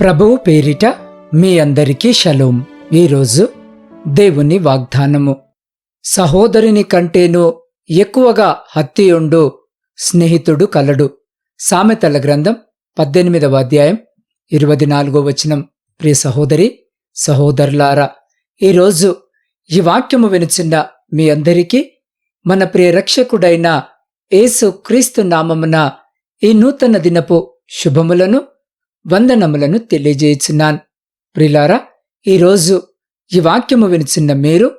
ప్రభువు పేరిట మీ అందరికీ షలోం. ఈరోజు దేవుని వాగ్దానము. సహోదరుని కంటేనూ ఎక్కువగా హత్తియుండు స్నేహితుడు కలడు. సామెతల గ్రంథం పద్దెనిమిదవ అధ్యాయం ఇరవై నాలుగో వచనం. ప్రియ సహోదరి సహోదరులారా ఈరోజు ఈ వాక్యము వినిచిన్న మీ అందరికీ మన ప్రియ రక్షకుడైన యేసు క్రీస్తు నామమున ఈ నూతన దినపు శుభములను వందనములను తెలియజేయుచున్నాను. ప్రిలారా ఈరోజు ఈ వాక్యము వినిచిన్న మీరు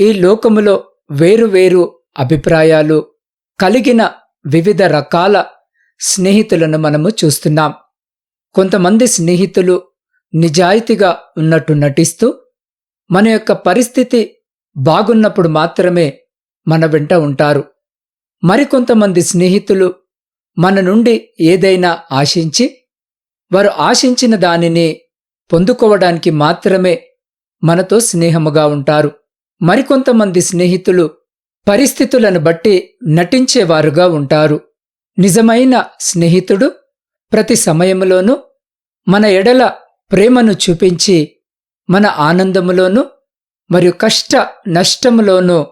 ఈ లోకములో వేరు వేరు అభిప్రాయాలు కలిగిన వివిధ రకాల స్నేహితులను మనము చూస్తున్నాం. కొంతమంది స్నేహితులు నిజాయితీగా ఉన్నట్టు నటిస్తూ మన యొక్క పరిస్థితి బాగున్నప్పుడు మాత్రమే మన వెంట ఉంటారు. మరికొంతమంది స్నేహితులు మన నుండి ఏదైనా ఆశించి వారు ఆశించిన దానిని పొందుకోవడానికి మాత్రమే మనతో స్నేహముగా ఉంటారు. మరికొంతమంది స్నేహితులు పరిస్థితులను బట్టి నటించేవారుగా ఉంటారు. నిజమైన స్నేహితుడు ప్రతి సమయంలోనూ మన ఎడల ప్రేమను చూపించి మన ఆనందములోనూ మరియు కష్ట నష్టములోనూ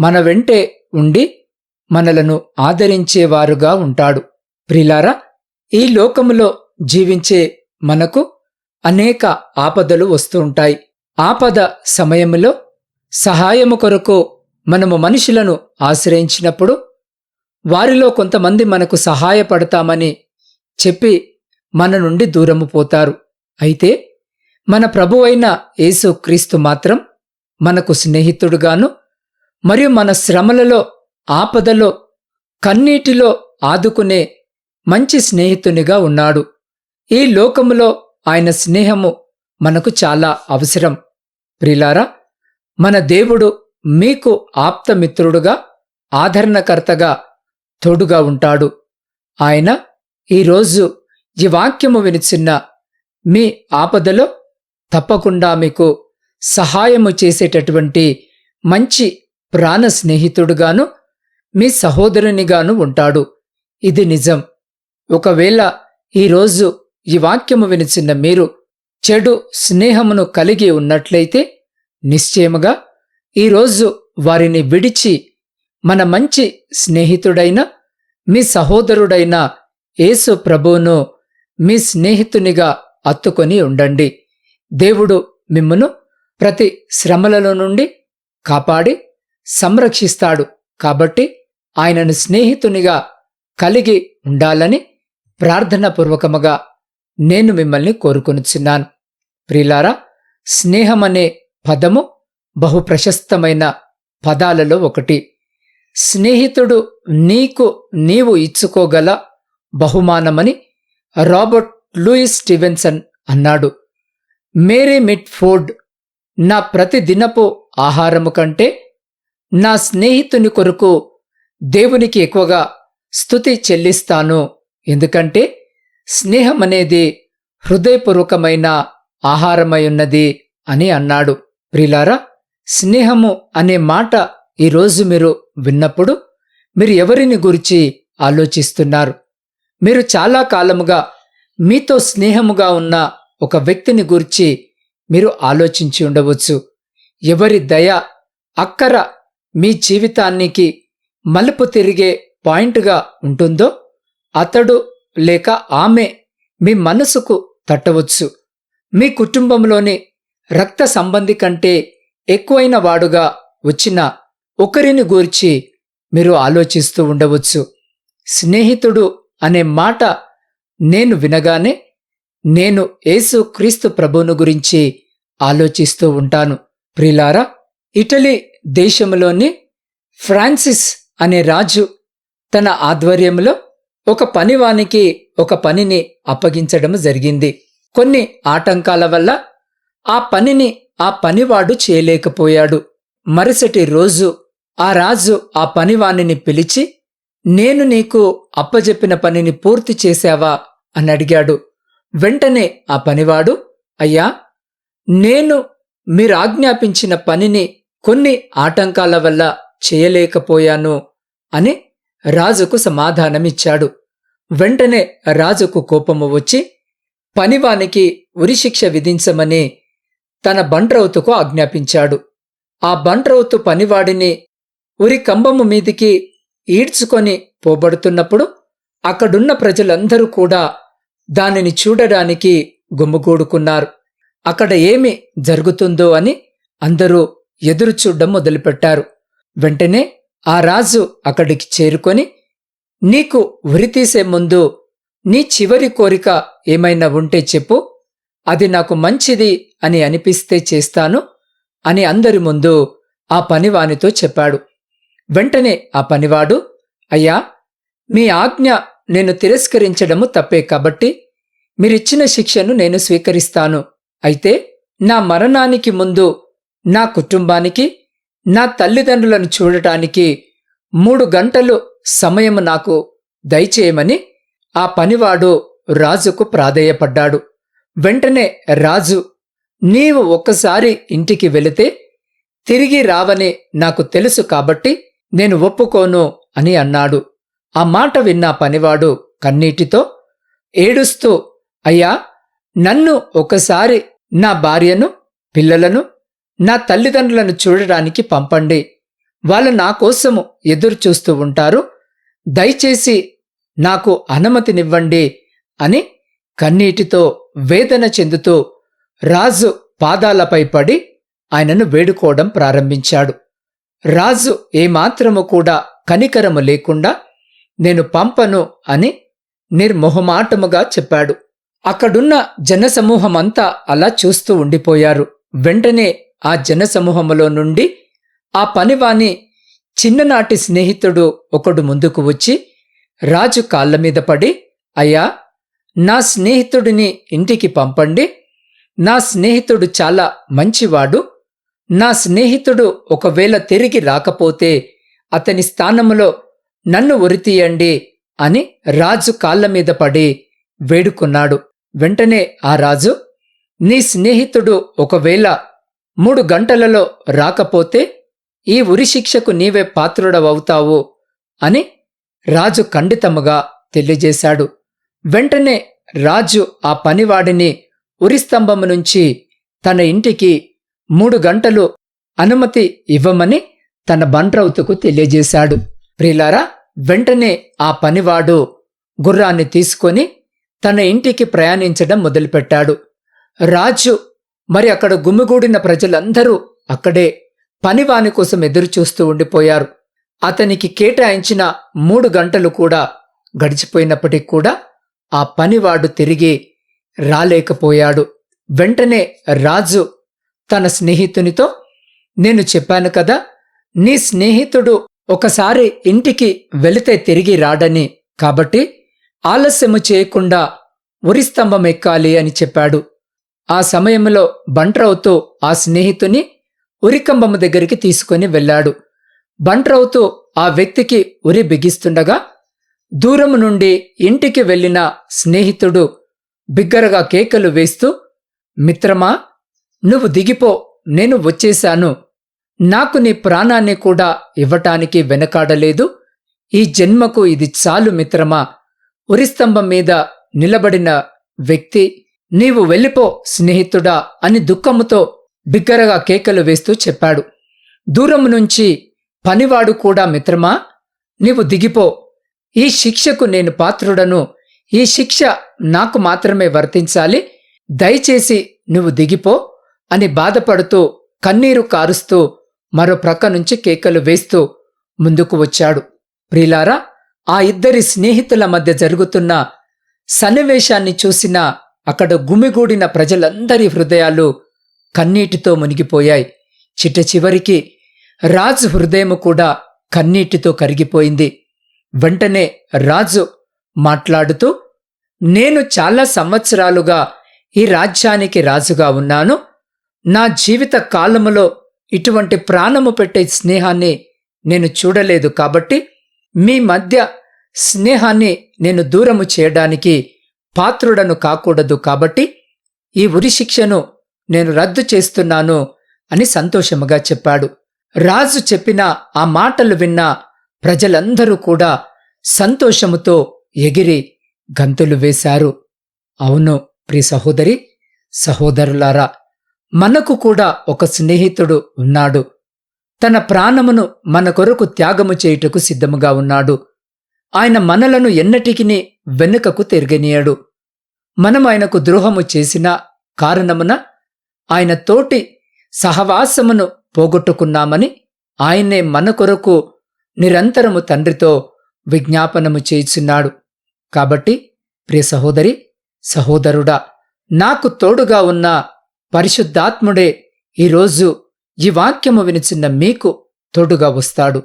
మన వెంటే ఉండి మనలను ఆదరించేవారుగా ఉంటాడు. ప్రిలారా ఈ లోకములో జీవించే మనకు అనేక ఆపదలు వస్తూ ఉంటాయి. ఆపద సమయములో సహాయము కొరకు మనము మనుషులను ఆశ్రయించినప్పుడు వారిలో కొంతమంది మనకు సహాయపడతామని చెప్పి మన నుండి దూరము పోతారు. అయితే మన ప్రభువైన యేసు క్రీస్తు మాత్రం మనకు స్నేహితుడుగాను మరియు మన శ్రమలలో ఆపదలో కన్నీటిలో ఆదుకునే మంచి స్నేహితునిగా ఉన్నాడు. ఈ లోకములో ఆయన స్నేహము మనకు చాలా అవసరం. ప్రిలారా మన దేవుడు మీకు ఆప్తమిత్రుడుగా ఆదరణకర్తగా తోడుగా ఉంటాడు. ఆయన ఈరోజు ఈ వాక్యము వినిచిన్న మీ ఆపదలో తప్పకుండా మీకు సహాయము చేసేటటువంటి మంచి ప్రాణ స్నేహితుడుగాను మీ సహోదరునిగాను ఉంటాడు. ఇది నిజం. ఒకవేళ ఈరోజు ఈ వాక్యము వినిచిన్న మీరు చెడు స్నేహమును కలిగి ఉన్నట్లయితే నిశ్చయముగా ఈరోజు వారిని విడిచి మన మంచి స్నేహితుడైన మీ సహోదరుడైన యేసు ప్రభువును మీ స్నేహితునిగా అత్తుకొని ఉండండి. దేవుడు మిమ్మను ప్రతి శ్రమలలో నుండి కాపాడి సంరక్షిస్తాడు కాబట్టి ఆయనను స్నేహితునిగా కలిగి ఉండాలని ప్రార్థనాపూర్వకముగా నేను మిమ్మల్ని కోరుకొనుచున్నాను. ప్రిలారా స్నేహమనే పదము బహు ప్రశస్తమైన పదాలలో ఒకటి. స్నేహితుడు నీకు నీవు ఇచ్చుకోగల బహుమానమని రాబర్ట్ లూయిస్ స్టీవెన్సన్ అన్నాడు. మేరీ మిట్ ఫోర్డ్ నా ప్రతిదినపు ఆహారము కంటే నా స్నేహితుని కొరకు దేవునికి ఎక్కువగా స్థుతి చెల్లిస్తాను. ఎందుకంటే స్నేహం అనేది హృదయపూర్వకమైన ఆహారమై ఉన్నది అని అన్నాడు. ప్రిలారా స్నేహము అనే మాట ఈరోజు మీరు విన్నప్పుడు మీరు ఎవరిని గురించి ఆలోచిస్తున్నారు? మీరు చాలా కాలముగా మీతో స్నేహముగా ఉన్న ఒక వ్యక్తిని గురించి మీరు ఆలోచించి ఉండవచ్చు. ఎవరి దయ అక్కర మీ జీవితానికి మలుపు తిరిగే పాయింట్గా ఉంటుందో అతడు లేక ఆమె మీ మనసుకు తట్టవచ్చు. మీ కుటుంబంలోని రక్త సంబంధి కంటే ఎక్కువైన వాడుగా వచ్చిన ఒకరిని గూర్చి మీరు ఆలోచిస్తూ ఉండవచ్చు. స్నేహితుడు అనే మాట నేను వినగానే నేను యేసు క్రీస్తు ప్రభువును గురించి ఆలోచిస్తూ ఉంటాను. ప్రిలారా ఇటలీ దేశంలోని ఫ్రాన్సిస్ అనే రాజు తన ఆధ్వర్యంలో ఒక పనివానికి ఒక పనిని అప్పగించడం జరిగింది. కొన్ని ఆటంకాల వల్ల ఆ పనిని ఆ పనివాడు చేయలేకపోయాడు. మరుసటి రోజు ఆ రాజు ఆ పనివాణిని పిలిచి నేను నీకు అప్పజెప్పిన పనిని పూర్తి చేశావా? అని అడిగాడు. వెంటనే ఆ పనివాడు అయ్యా నేను మీరు ఆజ్ఞాపించిన పనిని కొన్ని ఆటంకాల వల్ల చేయలేకపోయాను అని రాజుకు సమాధానమిచ్చాడు. వెంటనే రాజుకు కోపము వచ్చి పనివానికి ఉరిశిక్ష విధించమని తన బండ్రౌతుకు ఆజ్ఞాపించాడు. ఆ బండ్రౌతు పనివాడిని ఉరి కంబము మీదికి ఈడ్చుకొని పోబడుతున్నప్పుడు అక్కడున్న ప్రజలందరూ కూడా దానిని చూడడానికి గుమ్ముగూడుకున్నారు అక్కడ ఏమి జరుగుతుందో అని అందరూ ఎదురుచూడ్డం మొదలుపెట్టారు. వెంటనే ఆ రాజు అక్కడికి చేరుకొని నీకు ఉరితీసే ముందు నీ చివరి కోరిక ఏమైనా ఉంటే చెప్పు. అది నాకు మంచిది అని అనిపిస్తే చేస్తాను అని అందరి ముందు ఆ పనివానితో చెప్పాడు. వెంటనే ఆ పనివాడు అయ్యా మీ ఆజ్ఞ నేను తిరస్కరించడము తప్పే కాబట్టి మీరిచ్చిన శిక్షను నేను స్వీకరిస్తాను. అయితే నా మరణానికి ముందు నా కుటుంబానికి నా తల్లిదండ్రులను చూడటానికి మూడు గంటలు సమయం నాకు దయచేయమని ఆ పనివాడు రాజుకు ప్రాధేయపడ్డాడు. వెంటనే రాజు నీవు ఒక్కసారి ఇంటికి వెళితే తిరిగి రావని నాకు తెలుసు కాబట్టి నేను ఒప్పుకోను అని అన్నాడు. ఆ మాట విన్న పనివాడు కన్నీటితో ఏడుస్తూ అయ్యా నన్ను ఒకసారి నా భార్యను పిల్లలను నా తల్లిదండ్రులను చూడడానికి పంపండి. వాళ్ళు నా కోసము ఎదురు చూస్తూ ఉంటారు. దయచేసి నాకు అనుమతినివ్వండి అని కన్నీటితో వేదన చెందుతూ రాజు పాదాలపై పడి ఆయనను వేడుకోవడం ప్రారంభించాడు. రాజు ఏమాత్రము కూడా కనికరము లేకుండా నేను పంపను అని నిర్మొహమాటముగా చెప్పాడు. అక్కడున్న జనసమూహమంతా అలా చూస్తూ ఉండిపోయారు. వెంటనే ఆ జనసమూహములో నుండి ఆ పనివాని చిన్ననాటి స్నేహితుడు ఒకడు ముందుకు వచ్చి రాజు కాళ్ళ మీద పడి అయ్యా నా స్నేహితుడిని ఇంటికి పంపండి. నా స్నేహితుడు చాలా మంచివాడు. నా స్నేహితుడు ఒకవేళ తిరిగి రాకపోతే అతని స్థానంలో నన్ను ఉరితీయండి అని రాజు కాళ్ళ మీద పడి వేడుకున్నాడు. వెంటనే ఆ రాజు నీ స్నేహితుడు ఒకవేళ మూడు గంటలలో రాకపోతే ఈ ఉరిశిక్షకు నీవే పాత్రుడవవుతావు అని రాజు ఖండితముగా తెలియజేశాడు. వెంటనే రాజు ఆ పనివాడిని ఉరిస్తంభము నుంచి తన ఇంటికి మూడు గంటలు అనుమతి ఇవ్వమని తన బండ్రౌతుకు తెలియజేశాడు. ప్రిలారా వెంటనే ఆ పనివాడు గుర్రాన్ని తీసుకొని తన ఇంటికి ప్రయాణించడం మొదలుపెట్టాడు. రాజు మరి అక్కడ గుమ్మిగూడిన ప్రజలందరూ అక్కడే పనివాని కోసం ఎదురుచూస్తూ ఉండిపోయారు. అతనికి కేటాయించిన మూడు గంటలు కూడా గడిచిపోయినప్పటికీ కూడా ఆ పనివాడు తిరిగి రాలేకపోయాడు. వెంటనే రాజు తన స్నేహితునితో నేను చెప్పాను కదా నీ స్నేహితుడు ఒకసారి ఇంటికి వెళితే తిరిగి రాడని. కాబట్టి ఆలస్యము చేయకుండా ఉరిస్తంభం ఎక్కాలి అని చెప్పాడు. ఆ సమయంలో బంట్రౌతు ఆ స్నేహితుని ఉరికంబము దగ్గరికి తీసుకుని వెళ్ళాడు. బంట్రౌతు ఆ వ్యక్తికి ఉరి బిగిస్తుండగా దూరము నుండి ఇంటికి వెళ్ళిన స్నేహితుడు బిగ్గరగా కేకలు వేస్తూ మిత్రమా నువ్వు దిగిపో నేను వచ్చేశాను. నాకు నీ ప్రాణాన్ని కూడా ఇవ్వటానికి వెనకాడలేదు. ఈ జన్మకు ఇది చాలు మిత్రమా. ఉరిస్తంభం మీద నిలబడిన వ్యక్తి నీవు వెళ్ళిపో స్నేహితుడా అని దుఃఖముతో బిగ్గరగా కేకలు వేస్తూ చెప్పాడు. దూరం నుంచి పనివాడు కూడా మిత్రమా నీవు దిగిపో. ఈ శిక్షకు నేను పాత్రుడను. ఈ శిక్ష నాకు మాత్రమే వర్తించాలి. దయచేసి నువ్వు దిగిపో అని బాధపడుతూ కన్నీరు కారుస్తూ మరో ప్రక్క నుంచి కేకలు వేస్తూ ముందుకు వచ్చాడు. ప్రిలారా ఆ ఇద్దరి స్నేహితుల మధ్య జరుగుతున్న సన్నివేశాన్ని చూసిన అక్కడ గుమిగూడిన ప్రజలందరి హృదయాలు కన్నీటితో మునిగిపోయాయి. చిట్ట చివరికి రాజు హృదయము కూడా కన్నీటితో కరిగిపోయింది. వెంటనే రాజు మాట్లాడుతూ నేను చాలా సంవత్సరాలుగా ఈ రాజ్యానికి రాజుగా ఉన్నాను. నా జీవిత కాలములో ఇటువంటి ప్రాణము పెట్టే స్నేహాన్ని నేను చూడలేదు కాబట్టి మీ మధ్య స్నేహాన్ని నేను దూరము చేయడానికి పాత్రుడను కాకూడదు కాబట్టి ఈ ఉరి శిక్షను నేను రద్దు చేస్తున్నాను అని సంతోషముగా చెప్పాడు. రాజు చెప్పిన ఆ మాటలు విన్న ప్రజలందరూ కూడా సంతోషముతో ఎగిరి గంతులు వేశారు. అవును ప్రియ సహోదరి సహోదరులారా మనకు కూడా ఒక స్నేహితుడు ఉన్నాడు. తన ప్రాణమును మన కొరకు త్యాగము చేయుటకు సిద్ధముగా ఉన్నాడు. ఆయన మనలను ఎన్నటికిని వెనుకకు తిరగనీయడు. మనం ఆయనకు ద్రోహము చేసిన కారణమున ఆయన తోటి సహవాసమును పోగొట్టుకున్నామని ఆయనే మన కొరకు నిరంతరము తండ్రితో విజ్ఞాపనము చేయుచున్నాడు. కాబట్టి ప్రియ సహోదరి సహోదరుడా నాకు తోడుగా ఉన్న పరిశుద్ధాత్ముడే ఈరోజు ఈ వాక్యము వినిచిన్న మీకు తోడుగా వస్తాడు.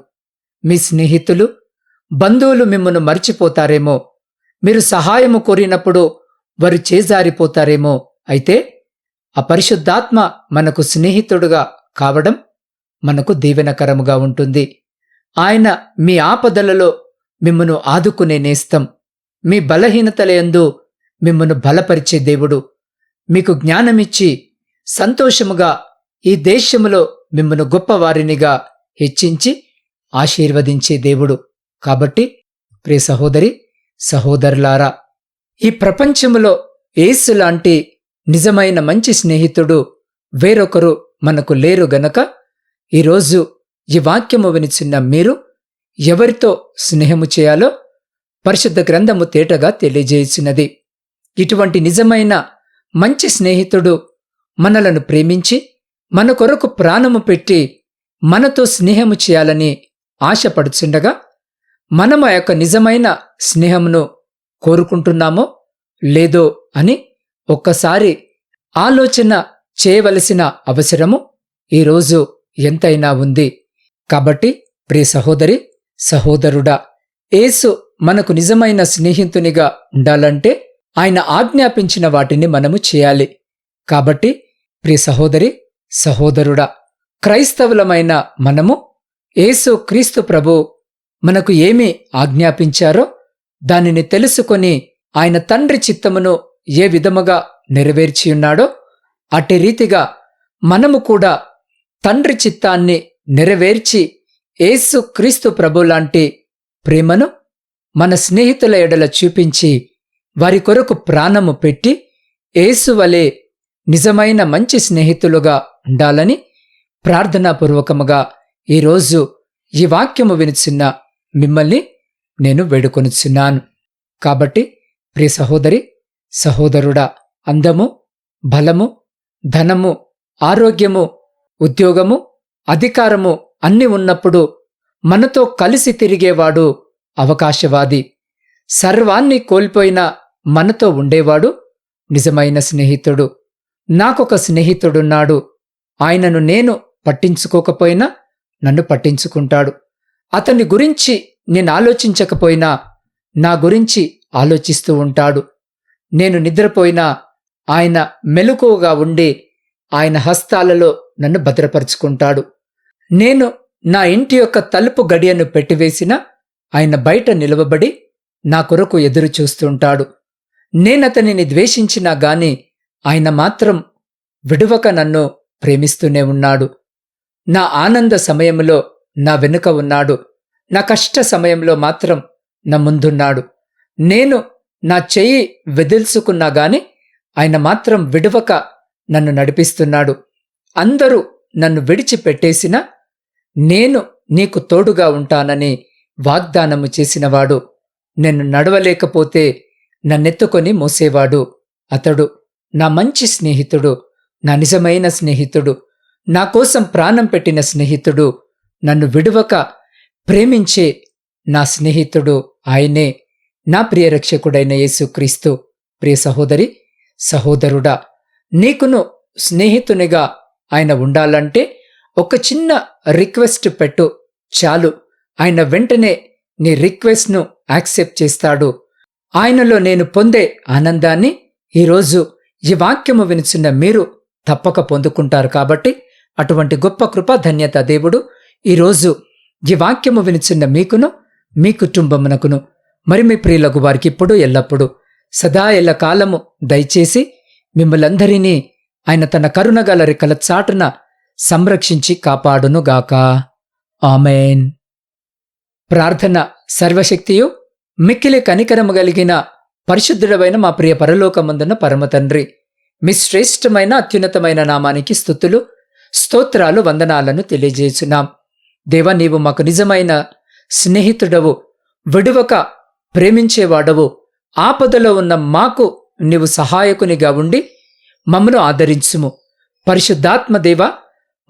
మీ స్నేహితులు బంధువులు మిమ్మను మర్చిపోతారేమో మీరు సహాయము కోరినప్పుడు వారు చేజారిపోతారేమో. అయితే ఆ పరిశుద్ధాత్మ మనకు స్నేహితుడుగా కావడం మనకు దీవెనకరముగా ఉంటుంది. ఆయన మీ ఆపదలలో మిమ్మను ఆదుకునే నేస్తం. మీ బలహీనతలయందు మిమ్మను బలపరిచే దేవుడు. మీకు జ్ఞానమిచ్చి సంతోషముగా ఈ దేశములో మిమ్మను గొప్పవారినిగా హెచ్చించి ఆశీర్వదించే దేవుడు. కాబట్టి ప్రియ సహోదరి సహోదరులారా ఈ ప్రపంచములో ఏసు లాంటి నిజమైన మంచి స్నేహితుడు వేరొకరు మనకు లేరు గనక ఈరోజు ఈ వాక్యము వినిచిన్న మీరు ఎవరితో స్నేహము చేయాలో పరిశుద్ధ గ్రంథము తేటగా తెలియజేసినది. ఇటువంటి నిజమైన మంచి స్నేహితుడు మనలను ప్రేమించి మన కొరకు ప్రాణము పెట్టి మనతో స్నేహము చేయాలని ఆశపడుచుండగా మనం ఆ యొక్క నిజమైన స్నేహమును కోరుకుంటున్నామో లేదో అని ఒక్కసారి ఆలోచన చేయవలసిన అవసరము ఈరోజు ఎంతైనా ఉంది. కాబట్టి ప్రియ సహోదరి సహోదరుడా యేసు మనకు నిజమైన స్నేహితునిగా ఉండాలంటే ఆయన ఆజ్ఞాపించిన వాటిని మనము చేయాలి. కాబట్టి ప్రియ సహోదరి సహోదరుడా క్రైస్తవులమైన మనము యేసు క్రీస్తు ప్రభు మనకు ఏమి ఆజ్ఞాపించారో దానిని తెలుసుకొని ఆయన తండ్రి చిత్తమును ఏ విధముగా నెరవేర్చియున్నాడో అట్టి రీతిగా మనము కూడా తండ్రి చిత్తాన్ని నెరవేర్చి ఏసు క్రీస్తు ప్రభు లాంటి ప్రేమను మన స్నేహితుల ఎడల చూపించి వారి కొరకు ప్రాణము పెట్టి ఏసు వలె నిజమైన మంచి స్నేహితులుగా ఉండాలని ప్రార్థనాపూర్వకముగా ఈరోజు ఈ వాక్యము వినిచిన్న మిమ్మల్ని నేను వేడుకొనుచున్నాను. కాబట్టి ప్రియ సహోదరి సహోదరుడా అందము బలము ధనము ఆరోగ్యము ఉద్యోగము అధికారము అన్ని ఉన్నప్పుడు మనతో కలిసి తిరిగేవాడు అవకాశవాది. సర్వాన్ని కోల్పోయిన మనతో ఉండేవాడు నిజమైన స్నేహితుడు. నాకొక స్నేహితుడున్నాడు. ఆయనను నేను పట్టించుకోకపోయినా నన్ను పట్టించుకుంటాడు. అతని గురించి నేను ఆలోచించకపోయినా నా గురించి ఆలోచిస్తూ ఉంటాడు. నేను నిద్రపోయినా ఆయన మెలకువగా ఉండి ఆయన హస్తాలలో నన్ను భద్రపరుచుకుంటాడు. నేను నా ఇంటి యొక్క తలుపు గడియను పెట్టివేసిన ఆయన బయట నిలవబడి నా కొరకు ఎదురు చూస్తుంటాడు. నేనతనిని ద్వేషించినా గాని ఆయన మాత్రం విడువక నన్ను ప్రేమిస్తూనే ఉన్నాడు. నా ఆనంద సమయంలో నా వెనుక ఉన్నాడు. నా కష్ట సమయంలో మాత్రం నా ముందున్నాడు. నేను నా చెయ్యి వెదిల్చుకున్నా గాని ఆయన మాత్రం విడవక నన్ను నడిపిస్తున్నాడు. అందరూ నన్ను విడిచిపెట్టేసినా నేను నీకు తోడుగా ఉంటానని వాగ్దానము చేసినవాడు. నేను నడవలేకపోతే నన్నెత్తుకొని మోసేవాడు అతడు. నా మంచి స్నేహితుడు నా నిజమైన స్నేహితుడు నా కోసం ప్రాణం పెట్టిన స్నేహితుడు నన్ను విడువక ప్రేమించే నా స్నేహితుడు ఆయనే నా ప్రియ రక్షకుడైన యేసుక్రీస్తు. ప్రియ సహోదరి సహోదరుడా నీకును స్నేహితునిగా ఆయన ఉండాలంటే ఒక చిన్న రిక్వెస్ట్ పెట్టు. చాలు ఆయన వెంటనే నీ రిక్వెస్ట్ను యాక్సెప్ట్ చేస్తాడు. ఆయనలో నేను పొందే ఆనందాన్ని ఈరోజు ఈ వాక్యము వినిచున్న మీరు తప్పక పొందుకుంటారు కాబట్టి అటువంటి గొప్ప కృప ధన్యత దేవుడు ఈరోజు ఈ వాక్యము వినిచిన్న మీకును మీ కుటుంబమునకును మరి మీ ప్రియులకు వారికి ఇప్పుడు ఎల్లప్పుడూ సదా ఎల్ల కాలము దయచేసి మిమ్మలందరినీ ఆయన తన కరుణగల రెక్కల చాటున సంరక్షించి కాపాడునుగాక. ఆమెన్. ప్రార్థన సర్వశక్తియు మిక్కిలి కనికరము కలిగిన పరిశుద్ధుడమైన మా ప్రియ పరలోకమందున పరమతండ్రి మీ శ్రేష్టమైన అత్యున్నతమైన నామానికి స్థుతులు స్తోత్రాలు వందనాలను తెలియజేస్తున్నాం. దేవా నీవు మాకు నిజమైన స్నేహితుడవు విడువక ప్రేమించేవాడవు. ఆపదలో ఉన్న మాకు నీవు సహాయకునిగా ఉండి మమ్మను ఆదరించుము. పరిశుద్ధాత్మ దేవ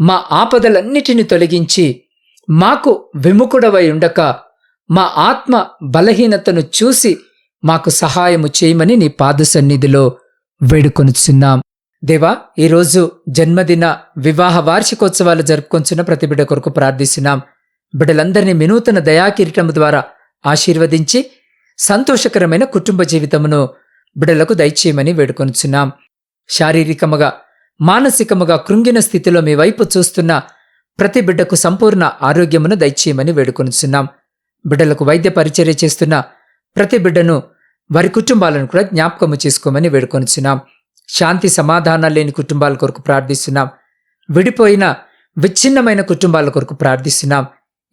మా ఆపదలన్నిటిని తొలగించి మాకు విముఖుడవై ఉండక మా ఆత్మ బలహీనతను చూసి మాకు సహాయము చేయమని నీ పాద సన్నిధిలో వేడుకొనుచున్నాం. దేవా ఈరోజు జన్మదిన వివాహ వార్షికోత్సవాలు జరుపుకొంచున్న ప్రతి బిడ్డ కొరకు ప్రార్థిస్తున్నాం. బిడ్డలందరినీ వినూతన దయాకిరీటము ద్వారా ఆశీర్వదించి సంతోషకరమైన కుటుంబ జీవితమును బిడ్డలకు దయచేయమని వేడుకొనుచున్నాం శారీరకముగా మానసికముగా కృంగిన స్థితిలో మీ వైపు చూస్తున్న ప్రతి బిడ్డకు సంపూర్ణ ఆరోగ్యమును దయచేయమని వేడుకొనుచున్నాం బిడ్డలకు వైద్య పరిచర్య చేస్తున్న ప్రతి బిడ్డను వారి కుటుంబాలను కూడా జ్ఞాపకము చేసుకోమని వేడుకొనుచున్నాం శాంతి సమాధానాలు లేని కుటుంబాల కొరకు ప్రార్థిస్తున్నాం. విడిపోయిన విచ్ఛిన్నమైన కుటుంబాల కొరకు ప్రార్థిస్తున్నాం.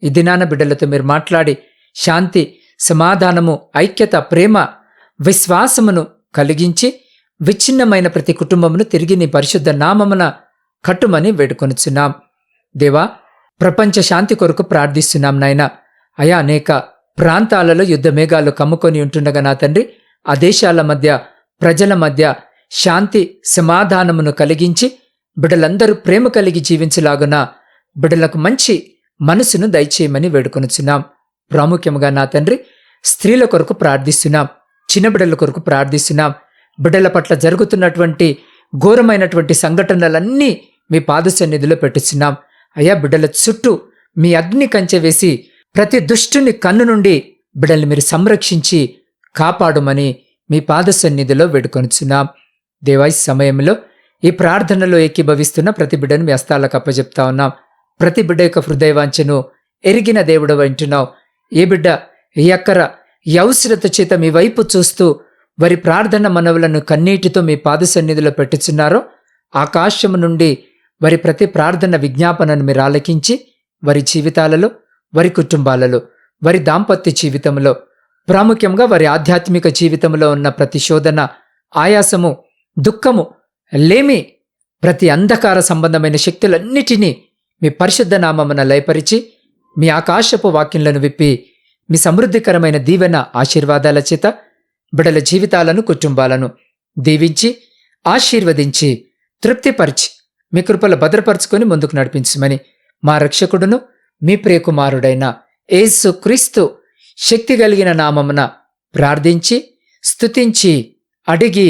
ఈ దినాన బిడ్డలతో మీరు మాట్లాడి శాంతి సమాధానము ఐక్యత ప్రేమ విశ్వాసమును కలిగించి విచ్ఛిన్నమైన ప్రతి కుటుంబమును తిరిగి నీ పరిశుద్ధ నామమున కట్టుమని వేడుకొనుచున్నాం. దేవా ప్రపంచ శాంతి కొరకు ప్రార్థిస్తున్నాం నాయన. అయా అనేక ప్రాంతాలలో యుద్ధ మేఘాలు కమ్ముకొని ఉంటుండగా నా తండ్రి ఆ దేశాల మధ్య ప్రజల మధ్య శాంతి సమాధానమును కలిగించి బిడలందరూ ప్రేమ కలిగి జీవించలాగున బిడ్డలకు మంచి మనసును దయచేయమని వేడుకొనుచున్నాం. ప్రాముఖ్యముగా నా తండ్రి స్త్రీల కొరకు ప్రార్థిస్తున్నాం. చిన్న బిడ్డల కొరకు ప్రార్థిస్తున్నాం. బిడ్డల పట్ల జరుగుతున్నటువంటి ఘోరమైనటువంటి సంఘటనలన్నీ మీ పాద సన్నిధిలో పెట్టుచున్నాం. అయ్యా బిడ్డల చుట్టూ మీ అగ్ని కంచె వేసి ప్రతి దుష్టుని కన్ను నుండి బిడ్డల్ని మీరు సంరక్షించి కాపాడుమని మీ పాద సన్నిధిలో వేడుకొనుచున్నాం. దేవాయి సమయంలో ఈ ప్రార్థనలో ఏకీభవిస్తున్న ప్రతి బిడ్డను మీ అస్తాలకు అప్పచెప్తా ఉన్నాం. ప్రతి బిడ్డ యొక్క హృదయవాంఛను ఎరిగిన దేవుడు వింటున్నావు ఏ బిడ్డ ఏ అక్కర ఈ అవసరత చేత మీ వైపు చూస్తూ వారి ప్రార్థన మనవులను కన్నీటితో మీ పాద సన్నిధిలో పెట్టుచున్నారో ఆకాశము నుండి వారి ప్రతి ప్రార్థన విజ్ఞాపనను మీరు ఆలకించి వారి జీవితాలలో వారి కుటుంబాలలో వారి దాంపత్య జీవితంలో ప్రాముఖ్యంగా వారి ఆధ్యాత్మిక జీవితంలో ఉన్న ప్రతి శోధన ఆయాసము దుఃఖము లేమి ప్రతి అంధకార సంబంధమైన శక్తులన్నిటినీ మీ పరిశుద్ధ నామమున లయపరిచి మీ ఆకాశపు వాక్యంలను విప్పి మీ సమృద్ధికరమైన దీవెన ఆశీర్వాదాల చేత బిడల జీవితాలను కుటుంబాలను దీవించి ఆశీర్వదించి తృప్తిపరిచి మీ కృపలు భద్రపరుచుకొని ముందుకు నడిపించమని మా రక్షకుడును మీ ప్రియకుమారుడైన ఏసు క్రీస్తు శక్తి కలిగిన నామమున ప్రార్థించి స్తుతించి అడిగి